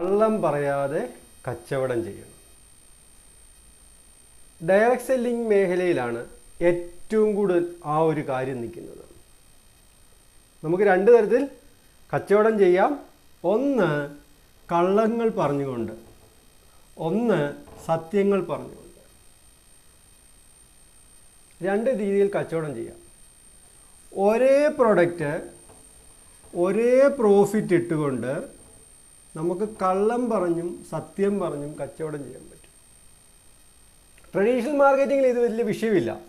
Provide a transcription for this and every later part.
കള്ളം പറയാതെ കച്ചവടം ചെയ്യണം ഡയറക്റ്റ് സെല്ലിംഗ് മേഖലയിലാണ് ഏറ്റവും കൂടുതൽ ആ ഒരു കാര്യം നിൽക്കുന്നത്. നമുക്ക് രണ്ട് തരത്തിൽ കച്ചവടം ചെയ്യാം. ഒന്ന് കള്ളങ്ങൾ പറഞ്ഞുകൊണ്ട്. ഒന്ന് സത്യങ്ങൾ പറഞ്ഞുകൊണ്ട്. രണ്ട് രീതിയിൽ കച്ചവടം ചെയ്യാം. ഒരേ പ്രൊഡക്റ്റ് ഒരേ പ്രോഫിറ്റ് ഇട്ടുകൊണ്ട് നമുക്ക് കള്ളം പറഞ്ഞും സത്യം പറഞ്ഞും കച്ചവടം ചെയ്യാൻ പറ്റും. ട്രഡീഷണൽ മാർക്കറ്റിങ്ങിൽ ഇത് വലിയ വിഷയമില്ല.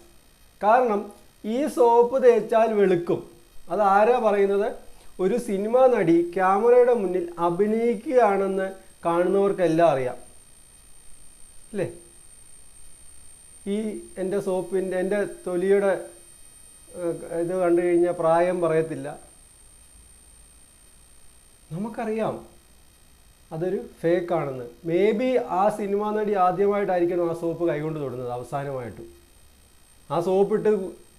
കാരണം ഈ സോപ്പ് തേച്ചാൽ വെളുക്കും. അത് ആരാ പറയുന്നത്? ഒരു സിനിമാ നടി ക്യാമറയുടെ മുന്നിൽ അഭിനയിക്കുകയാണെന്ന് കാണുന്നവർക്കെല്ലാം അറിയാം. അല്ലേ? ഈ എന്റെ സോപ്പിന്റെ എന്റെ തൊലിയുടെ ഇത് കണ്ടു കഴിഞ്ഞാൽ പ്രായം പറയത്തില്ല. നമുക്കറിയാം. അതൊരു ഫേക്ക് ആണെന്ന് മേ ബി ആ സിനിമാ നടി ആദ്യമായിട്ടായിരിക്കണം ആ സോപ്പ് കൈകൊണ്ട് തൊടുന്നത് അവസാനമായിട്ട്. ആ സോപ്പ് ഇട്ട്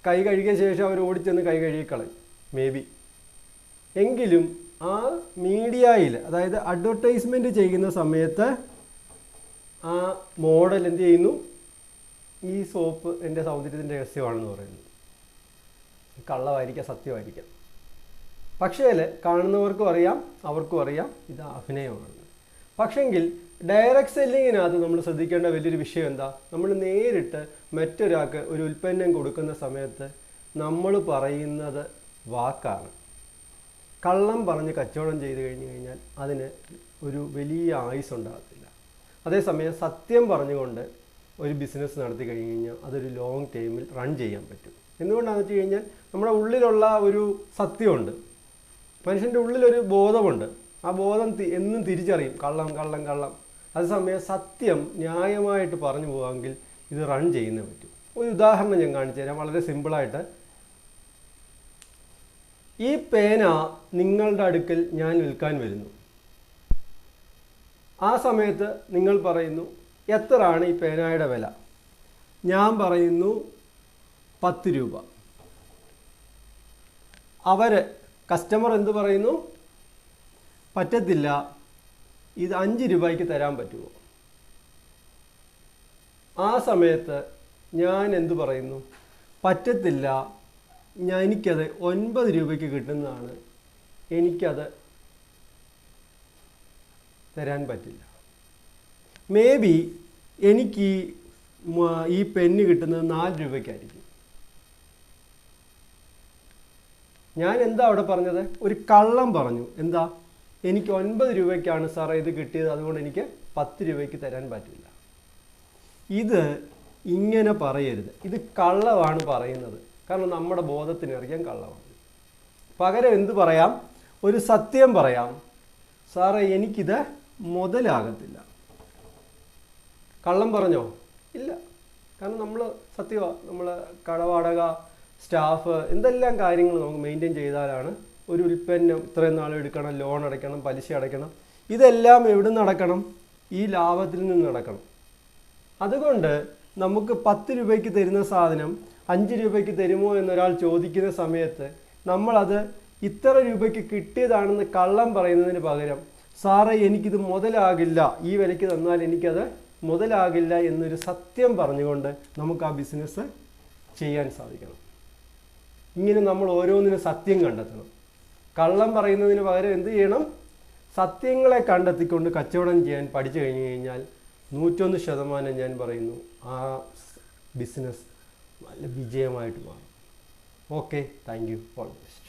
കൈ കഴുകിയ ശേഷം അവർ ഓടിച്ചെന്ന് കൈ കഴുകിക്കളയും മേ ബി എങ്കിലും ആ മീഡിയയിൽ അതായത് അഡ്വർടൈസ്മെന്റ് ചെയ്യുന്ന സമയത്ത് ആ മോഡൽ എന്ത് ചെയ്യുന്നു? ഈ സോപ്പ് എന്റെ സൗന്ദര്യത്തിന്റെ രഹസ്യമാണെന്ന് പറയുന്നു. കള്ളമായിരിക്കാം സത്യമായിരിക്കാം പക്ഷേ കാണുന്നവർക്കും അറിയാം അവർക്കും അറിയാം ഇത് അഭിനയമാണ്. പക്ഷെങ്കിൽ ഡയറക്റ്റ് സെല്ലിങ്ങിനകത്ത് നമ്മൾ ശ്രദ്ധിക്കേണ്ട വലിയൊരു വിഷയം എന്താ നമ്മൾ നേരിട്ട് മറ്റൊരാൾക്ക് ഒരു ഉൽപ്പന്നം കൊടുക്കുന്ന സമയത്ത് നമ്മൾ പറയുന്നത് വാക്കാണ്. കള്ളം പറഞ്ഞ് കച്ചവടം ചെയ്തു കഴിഞ്ഞ് കഴിഞ്ഞാൽ അതിന് ഒരു വലിയ ആയുസ് ഉണ്ടാകത്തില്ല. അതേസമയം സത്യം പറഞ്ഞുകൊണ്ട് ഒരു ബിസിനസ് നടത്തി കഴിഞ്ഞ് കഴിഞ്ഞാൽ അതൊരു ലോങ് ടൈമിൽ റൺ ചെയ്യാൻ പറ്റും. എന്തുകൊണ്ടാണെന്ന് വെച്ച് കഴിഞ്ഞാൽ നമ്മുടെ ഉള്ളിലുള്ള ഒരു സത്യമുണ്ട്. മനുഷ്യന്റെ ഉള്ളിലൊരു ബോധമുണ്ട്. ആ ബോധം എന്നും തിരിച്ചറിയും. കള്ളം കള്ളം കള്ളം. അതേസമയം സത്യം ന്യായമായിട്ട് പറഞ്ഞു പോകാമെങ്കിൽ ഇത് റൺ ചെയ്യുന്നേ പറ്റും. ഒരു ഉദാഹരണം ഞാൻ കാണിച്ചു തരാം. വളരെ സിമ്പിളായിട്ട് ഈ പേന നിങ്ങളുടെ അടുക്കൽ ഞാൻ വിൽക്കാൻ വരുന്നു. ആ സമയത്ത് നിങ്ങൾ പറയുന്നു എത്രയാണ് ഈ പേനയുടെ വില? ഞാൻ പറയുന്നു പത്ത് രൂപ. അവർ കസ്റ്റമർ എന്ത് പറയുന്നു? പറ്റത്തില്ല. ഇത് അഞ്ച് രൂപയ്ക്ക് തരാൻ പറ്റുമോ ആ സമയത്ത് ഞാൻ എന്തു പറയുന്നു? പറ്റത്തില്ല. ഞാൻ എനിക്കത് ഒൻപത് രൂപയ്ക്ക് കിട്ടുന്നതാണ്. എനിക്കത് തരാൻ പറ്റില്ല. മേ ബി എനിക്ക് ഈ പെന്ന് കിട്ടുന്നത് നാല് രൂപയ്ക്കായിരിക്കും. ഞാൻ എന്താ അവിടെ പറഞ്ഞത്? ഒരു കള്ളം പറഞ്ഞു. എന്താ? എനിക്ക് ഒൻപത് രൂപയ്ക്കാണ് സാറേ ഇത് കിട്ടിയത്. അതുകൊണ്ട് എനിക്ക് പത്ത് രൂപയ്ക്ക് തരാൻ പറ്റില്ല. ഇത് ഇങ്ങനെ പറയരുത്. ഇത് കള്ളമാണ് പറയുന്നത്. കാരണം നമ്മുടെ ബോധത്തിന് അറിയാൻ കള്ളമാണ് പകരം എന്ത് പറയാം? ഒരു സത്യം പറയാം. സാറേ എനിക്കിത് മുതലാകത്തില്ല. കള്ളം പറഞ്ഞോ? ഇല്ല. കാരണം നമ്മൾ സത്യമാണ് നമ്മൾ കടവാടക സ്റ്റാഫ് എന്തെല്ലാം കാര്യങ്ങൾ നമുക്ക് മെയിന്റെയിൻ ചെയ്താലാണ് ഒരു ഉൽപ്പന്നം ഇത്രയും നാൾ എടുക്കണം ലോൺ അടയ്ക്കണം പലിശ അടയ്ക്കണം. ഇതെല്ലാം എവിടെ നടക്കണം? ഈ ലാഭത്തിൽ നിന്ന് നടക്കണം. അതുകൊണ്ട് നമുക്ക് പത്ത് രൂപയ്ക്ക് തരുന്ന സാധനം അഞ്ച് രൂപയ്ക്ക് തരുമോ എന്നൊരാൾ ചോദിക്കുന്ന സമയത്ത് നമ്മളത് ഇത്ര രൂപയ്ക്ക് കിട്ടിയതാണെന്ന് കള്ളം പറയുന്നതിന് പകരം സാറേ എനിക്കിത് മുതലാകില്ല. ഈ വിലയ്ക്ക് തന്നാൽ എനിക്കത് മുതലാകില്ല എന്നൊരു സത്യം പറഞ്ഞുകൊണ്ട് നമുക്ക് ആ ബിസിനസ് ചെയ്യാൻ സാധിക്കണം. ഇങ്ങനെ നമ്മൾ ഓരോന്നിനും സത്യം കണ്ടെത്തണം. കള്ളം പറയുന്നതിന് പകരം എന്ത് ചെയ്യണം? സത്യങ്ങളെ കണ്ടെത്തിക്കൊണ്ട് കച്ചവടം ചെയ്യാൻ പഠിച്ചു കഴിഞ്ഞു കഴിഞ്ഞാൽ നൂറ്റൊന്ന് ശതമാനം ഞാൻ പറയുന്നു ആ ബിസിനസ് നല്ല വിജയമായിട്ട് മാറും. Okay thank you all best